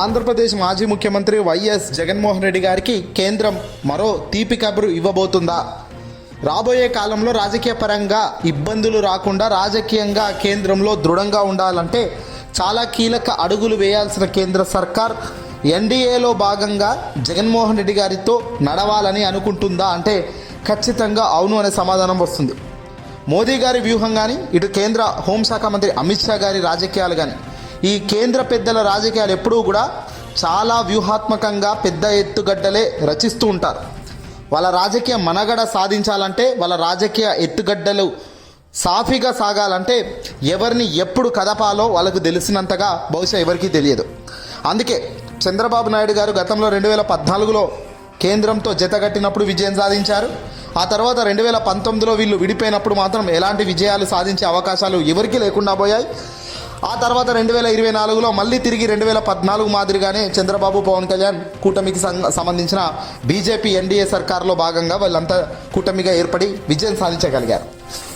ఆంధ్రప్రదేశ్ మాజీ ముఖ్యమంత్రి వైఎస్ జగన్మోహన్ రెడ్డి గారికి కేంద్రం మరో తీపి కబురు ఇవ్వబోతుందా? రాబోయే కాలంలో రాజకీయ పరంగా ఇబ్బందులు రాకుండా రాజకీయంగా కేంద్రంలో దృఢంగా ఉండాలంటే చాలా కీలక అడుగులు వేయాల్సిన కేంద్ర సర్కార్ ఎన్డీఏలో భాగంగా జగన్మోహన్ రెడ్డి గారితో నడవాలని అనుకుంటుందా అంటే ఖచ్చితంగా అవును అనే సమాధానం వస్తుంది. మోదీ గారి వ్యూహం కానీ ఇటు కేంద్ర హోంశాఖ మంత్రి అమిత్ షా గారి రాజకీయాలు కానీ ఈ కేంద్ర పెద్దల రాజకీయాలు ఎప్పుడూ కూడా చాలా వ్యూహాత్మకంగా పెద్ద ఎత్తుగడ్డలే రచిస్తూ ఉంటారు. వాళ్ళ రాజకీయ మనగడ సాధించాలంటే వాళ్ళ రాజకీయ ఎత్తుగడ్డలు సాఫీగా సాగాలంటే ఎవరిని ఎప్పుడు కదపాలో వాళ్ళకు తెలిసినంతగా బహుశా ఎవరికీ తెలియదు. అందుకే చంద్రబాబు నాయుడు గారు గతంలో రెండు వేల పద్నాలుగులో కేంద్రంతో జతగట్టినప్పుడు విజయం సాధించారు. ఆ తర్వాత రెండు వేల పంతొమ్మిదిలో వీళ్ళు విడిపోయినప్పుడు మాత్రం ఎలాంటి విజయాలు సాధించే అవకాశాలు ఎవరికీ లేకుండా పోయాయి. ఆ తర్వాత రెండు వేల ఇరవై నాలుగులో మళ్ళీ తిరిగి రెండు వేల పద్నాలుగు మాదిరిగానే చంద్రబాబు పవన్ కళ్యాణ్ కూటమికి సం- సంబంధించిన బీజేపీ ఎన్డీఏ సర్కార్లో భాగంగా వాళ్ళంతా కూటమిగా ఏర్పడి విజయం సాధించగలిగారు.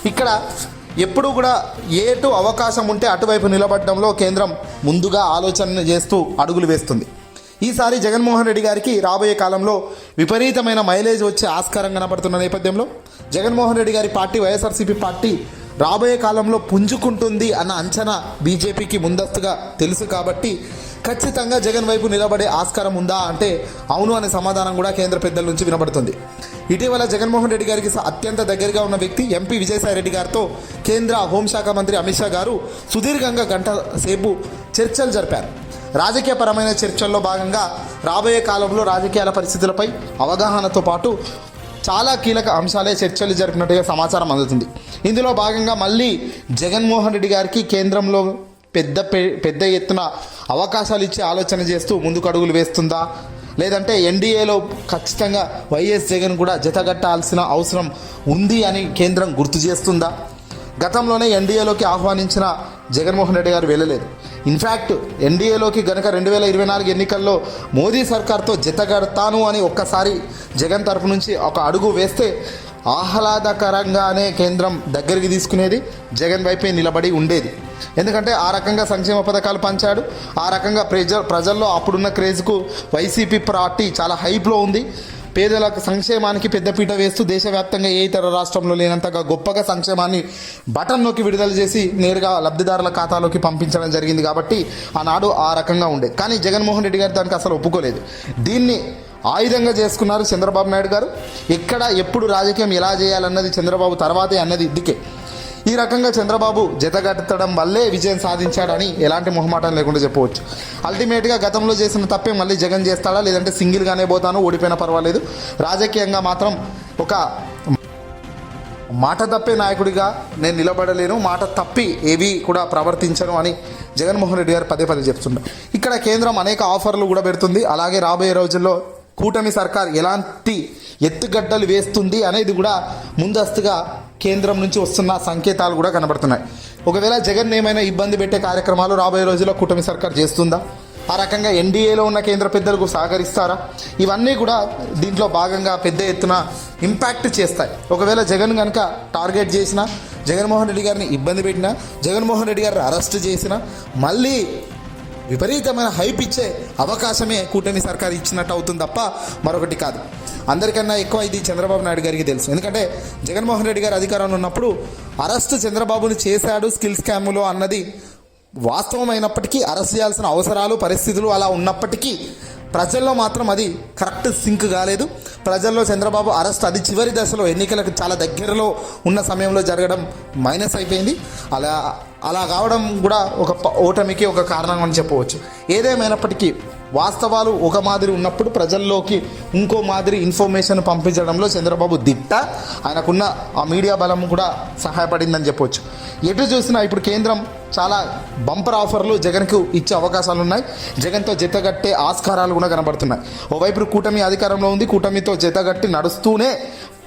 ఇక్కడ ఎప్పుడు కూడా ఏటు అవకాశం ఉంటే అటువైపు నిలబడడంలో కేంద్రం ముందుగా ఆలోచన చేస్తూ అడుగులు వేస్తుంది. ఈసారి జగన్మోహన్ రెడ్డి గారికి రాబోయే కాలంలో విపరీతమైన మైలేజ్ వచ్చే ఆస్కారం కనబడుతున్న నేపథ్యంలో జగన్మోహన్ రెడ్డి గారి పార్టీ వైఎస్ఆర్సీపీ పార్టీ రాబోయే కాలంలో పుంజుకుంటుంది అన్న అంచనా బీజేపీకి ముందస్తుగా తెలుసు కాబట్టి ఖచ్చితంగా జగన్ వైపు నిలబడే ఆస్కారం ఉందా అంటే అవును అనే సమాధానం కూడా కేంద్ర పెద్దల నుంచి వినబడుతుంది. ఇటీవల జగన్మోహన్ రెడ్డి గారికి అత్యంత దగ్గరగా ఉన్న వ్యక్తి ఎంపీ విజయసాయిరెడ్డి గారితో కేంద్ర హోంశాఖ మంత్రి అమిత్ షా గారు సుదీర్ఘంగా గంట సేపు చర్చలు జరిపారు. రాజకీయపరమైన చర్చల్లో భాగంగా రాబోయే కాలంలో రాజకీయాల పరిస్థితులపై అవగాహనతో పాటు చాలా కీలక అంశాలే చర్చలు జరిపినట్టుగా సమాచారం అందుతుంది. ఇందులో భాగంగా మళ్ళీ జగన్మోహన్ రెడ్డి గారికి కేంద్రంలో పెద్ద పె- పెద్ద ఎత్తున అవకాశాలు ఇచ్చే ఆలోచన చేస్తూ ముందుకు అడుగులు వేస్తుందా? లేదంటే ఎన్డీఏలో ఖచ్చితంగా వైఎస్ జగన్ కూడా జతగట్టాల్సిన అవసరం ఉంది అని కేంద్రం గుర్తు చేస్తుందా? గతంలోనే ఎన్డీఏలోకి ఆహ్వానించిన జగన్మోహన్ రెడ్డి గారు వెళ్ళలేదు. ఇన్ఫ్యాక్ట్ ఎన్డీఏలోకి గనక రెండు వేల ఇరవై నాలుగు ఎన్నికల్లో మోదీ సర్కార్తో జతగడతాను అని ఒక్కసారి జగన్ తరపు నుంచి ఒక అడుగు వేస్తే ఆహ్లాదకరంగానే కేంద్రం దగ్గరికి తీసుకునేది జగన్ వైపే నిలబడి ఉండేది. ఎందుకంటే ఆ రకంగా సంక్షేమ పథకాలు పంచాడు ఆ రకంగా ప్రజ ప్రజల్లో అప్పుడున్న క్రేజ్కు వైసీపీ పార్టీ చాలా హైప్లో ఉంది. పేదలకు సంక్షేమానికి పెద్దపీట వేస్తూ దేశవ్యాప్తంగా ఏ ఇతర రాష్ట్రంలో లేనంతగా గొప్పగా సంక్షేమాన్ని బటన్ నొక్కి విడుదల చేసి నేరుగా లబ్ధిదారుల ఖాతాలోకి పంపించడం జరిగింది కాబట్టి ఆనాడు ఆ రకంగా ఉండేది కానీ జగన్మోహన్ రెడ్డి గారు దానికి అసలు ఒప్పుకోలేదు. దీన్ని ఆయుధంగా చేసుకున్నారు చంద్రబాబు నాయుడు గారు. ఎక్కడ ఎప్పుడు రాజకీయం ఎలా చేయాలన్నది చంద్రబాబు తర్వాతే అన్నది ఇదికే. ఈ రకంగా చంద్రబాబు జతగట్టడం వల్లే విజయం సాధించాడని ఎలాంటి మొహమాటం లేకుండా చెప్పవచ్చు. అల్టిమేట్గా గతంలో చేసిన తప్పే మళ్ళీ జగన్ చేస్తాడా? లేదంటే సింగిల్గానే పోతాను ఓడిపోయినా పర్వాలేదు. రాజకీయంగా మాత్రం ఒక మాట తప్పే నాయకుడిగా నేను నిలబడలేను. మాట తప్పి ఏవి కూడా ప్రవర్తించను అని జగన్మోహన్ రెడ్డి గారు పదే పదే చెప్తున్నారు ఇక్కడ కేంద్రం అనేక ఆఫర్లు కూడా పెడుతుంది. అలాగే రాబోయే రోజుల్లో కూటమి సర్కార్ ఎలాంటి ఎత్తుగడ్డలు వేస్తుంది అనేది కూడా ముందస్తుగా కేంద్రం నుంచి వస్తున్న సంకేతాలు కూడా కనబడుతున్నాయి. ఒకవేళ జగన్ ఏమైనా ఇబ్బంది పెట్టే కార్యక్రమాలు రాబోయే రోజుల్లో కూటమి సర్కార్ చేస్తుందా? ఆ రకంగా ఎన్డీఏలో ఉన్న కేంద్ర పెద్దలకు సహకరిస్తారా? ఇవన్నీ కూడా దీంట్లో భాగంగా పెద్ద ఎత్తున ఇంపాక్ట్ చేస్తాయి. ఒకవేళ జగన్ కనుక టార్గెట్ చేసినా జగన్మోహన్ రెడ్డి గారిని ఇబ్బంది పెట్టినా జగన్మోహన్ రెడ్డి గారిని అరెస్ట్ చేసినా మళ్ళీ విపరీతమైన హైప్ ఇచ్చే అవకాశమే కూటమి సర్కార్ ఇచ్చినట్టు అవుతుంది తప్ప మరొకటి కాదు. అందరికన్నా ఎక్కువ ఇది చంద్రబాబు నాయుడు గారికి తెలుసు. ఎందుకంటే జగన్మోహన్ రెడ్డి గారు అధికారంలో ఉన్నప్పుడు అరెస్ట్ చంద్రబాబును చేశాడు స్కిల్ స్కామ్లో అన్నది వాస్తవమైనప్పటికీ అరెస్ట్ చేయాల్సిన అవసరాలు పరిస్థితులు అలా ఉన్నప్పటికీ ప్రజల్లో మాత్రం అది కరెక్ట్ సింక్ కాలేదు. ప్రజల్లో చంద్రబాబు అరెస్ట్ అది చివరి దశలో ఎన్నికలకు చాలా దగ్గరలో ఉన్న సమయంలో జరగడం మైనస్ అయిపోయింది. అలా అలా కావడం కూడా ఒక ఓటమికి ఒక కారణం అని చెప్పవచ్చు. ఏదేమైనప్పటికీ వాస్తవాలు ఒక మాదిరి ఉన్నప్పుడు ప్రజల్లోకి ఇంకో మాదిరి ఇన్ఫర్మేషన్ పంపించడంలో చంద్రబాబు దిట్ట ఆయనకున్న ఆ మీడియా బలం కూడా సహాయపడిందని చెప్పవచ్చు. ఎటు చూసినా ఇప్పుడు కేంద్రం చాలా బంపర్ ఆఫర్లు జగన్కు ఇచ్చే అవకాశాలు ఉన్నాయి. జగన్తో జతగట్టే ఆస్కారాలు కూడా కనబడుతున్నాయి. ఓవైపు కూటమి అధికారంలో ఉంది కూటమితో జతగట్టి నడుస్తూనే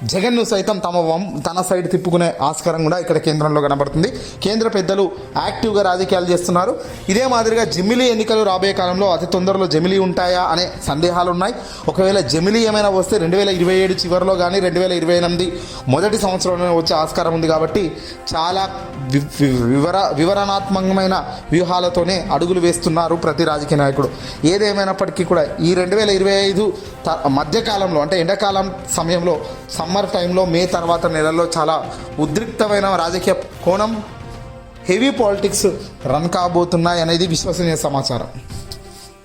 జగన్ను సైతం తమ వం తన సైడ్ తిప్పుకునే ఆస్కారం కూడా ఇక్కడ కేంద్రంలో కనబడుతుంది. కేంద్ర పెద్దలు యాక్టివ్గా రాజకీయాలు చేస్తున్నారు. ఇదే మాదిరిగా జమిలీ ఎన్నికలు రాబోయే కాలంలో అతి తొందరలో జమిలీ ఉంటాయా అనే సందేహాలు ఉన్నాయి ఒకవేళ జమిలీ ఏమైనా వస్తే రెండు వేల ఇరవై ఏడు చివరిలో కానీ రెండు వేల ఇరవై ఎనిమిది మొదటి సంవత్సరంలో వచ్చే ఆస్కారం ఉంది కాబట్టి చాలా వి- వివర వివరణాత్మకమైన వ్యూహాలతోనే అడుగులు వేస్తున్నారు ప్రతి రాజకీయ నాయకుడు. ఏదేమైనప్పటికీ కూడా ఈ రెండు వేల ఇరవై ఐదు మధ్యకాలంలో అంటే ఎండాకాలం సమయంలో సమ్మర్ టైంలో మే తర్వాత నెలలో చాలా ఉద్రిక్తమైన రాజకీయ కోణం హెవీ పాలిటిక్స్ రన్ కాబోతున్నాయి అనేది విశ్వసనీయ సమాచారం.